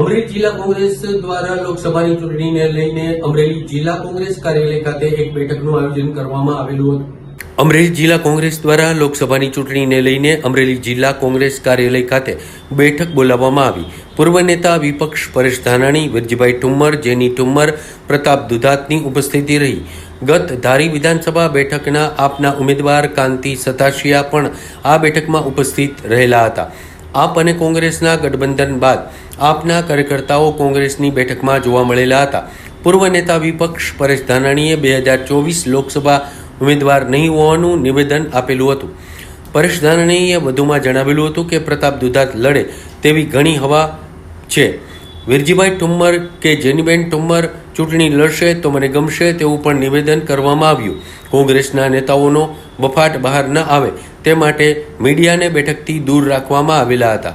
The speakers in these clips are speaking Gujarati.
અમરેલી જિલ્લા કોંગ્રેસ દ્વારા લોકસભાની ચૂંટણીને લઈને અમરેલી જિલ્લા કોંગ્રેસ કાર્યાલય ખાતે એક બેઠકનું આયોજન કરવામાં આવેલું હતું. અમરેલી જિલ્લા કોંગ્રેસ દ્વારા લોકસભાની ચૂંટણીને લઈને અમરેલી જિલ્લા કોંગ્રેસ કાર્યાલય ખાતે બેઠક બોલાવવામાં આવી. પૂર્વ નેતા વિપક્ષ પરેશ ધાનાણી વિરજીભાઈ ઠુમ્મર, જેની ઠુમ્મર પ્રતાપ દુધાતની ઉપસ્થિતિ રહી. ગત ધારી વિધાનસભા બેઠકના આપના ઉમેદવાર કાંતિ સતાશિયા પણ આ બેઠકમાં ઉપસ્થિત રહેલા હતા. આપ અને કોંગ્રેસના ગઠબંધન બાદ આપના કાર્યકર્તાઓ કોંગ્રેસની બેઠકમાં જોવા મળેલા હતા. પૂર્વ નેતા વિપક્ષ પરેશ ધાનાણીએ બે હજાર ચોવીસ લોકસભા ઉમેદવાર નહીં હોવાનું નિવેદન આપેલું હતું. પરેશ ધાનાણીએ વધુમાં જણાવેલું હતું કે પ્રતાપ દુધાત લડે તેવી ઘણી હવા છે. વિરજીભાઈ ટુમ્મર કે જેનીબેન ટુમ્મર ચૂંટણી લડશે તો મને ગમશે તેવું પણ નિવેદન કરવામાં આવ્યું. કોંગ્રેસના નેતાઓનો બફાટ બહાર ન આવે. તે માટે મીડિયાને બેઠકથી દૂર રાખવામાં આવેલા હતા.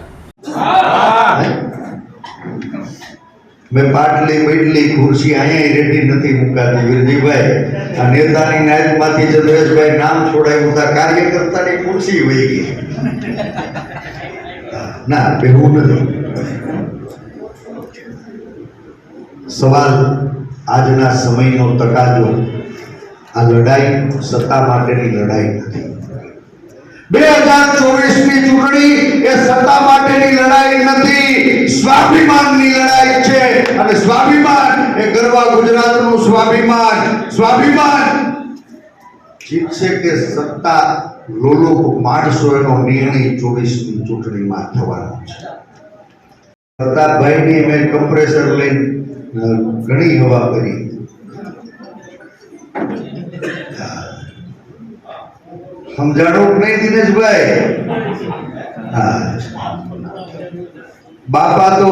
મેં પાટલી બેટલી ખુરશી અહીંયા રેડી નથી મુકાતી વિરજીભાઈ. આ નેતાની નાયકમાંથી ચંદ્રેશભાઈ નામ છોડાયું હતા કાર્યકર્તાની ખુરશી વહી ગઈ. ના એવું નથી. સવાલ આજના સમયનો તકાજો. આ લડાઈ સત્તા માટેની લડાઈ નથી. બે હજાર ચોવીસની ચૂંટણી એ સત્તા માટેની લડાઈ નથી, સ્વાભિમાનની લડાઈ છે. અને સ્વાભિમાન એ ગરવા ગુજરાતનું સ્વાભિમાન. સ્વાભિમાન જીતશે કે સત્તા લોલો માણસો એનો નિર્ણય ચોવીસની ચૂંટણીમાં થવાનો છે. પ્રતાપભાઈની મેં કમ્પ્રેસર લઈને ઘણી હવા કરી. સમજાણું નહીં દિનેશભાઈ? હા. બાપા તો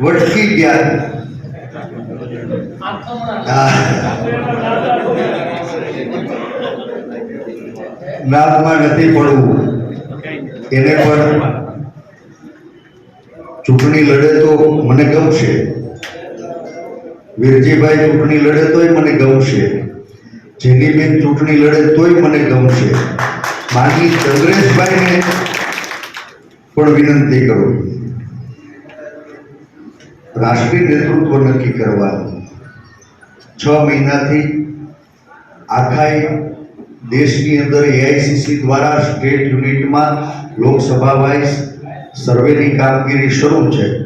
વટકી ગયા. નાદમાં નથી પડવું. એને પણ ચૂંટણી લડે તો મને ગમશે. વીરજીભાઈ ચૂંટણી લડે તોય મને ગમશે. જેનીબેન ચૂંટણી લડે તોય મને ગમશે. માની ચંદ્રેશભાઈને પણ વિનંતી કરું. રાષ્ટ્રીય નેતૃત્વ નક્કી કરવા. છ મહિનાથી આખા દેશની અંદર એઆઈસીસી દ્વારા સ્ટેટ યુનિટમાં લોકસભા વાઇઝ સર્વેની કામગીરી શરૂ છે.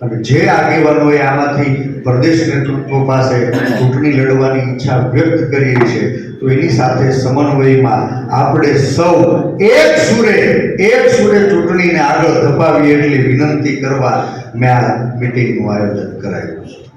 અને જે આગેવાનોએ આમાંથી પ્રદેશ નેતૃત્વ પાસે ચૂંટણી લડવાની ઈચ્છા વ્યક્ત કરી છે, તો એની સાથે સમન્વયમાં આપણે સૌ એક સુરે એક સુરે ચૂંટણીને આગળ ધપાવીએ એટલી વિનંતી કરવા મેં આ મિટિંગનું આયોજન કરાયું છે.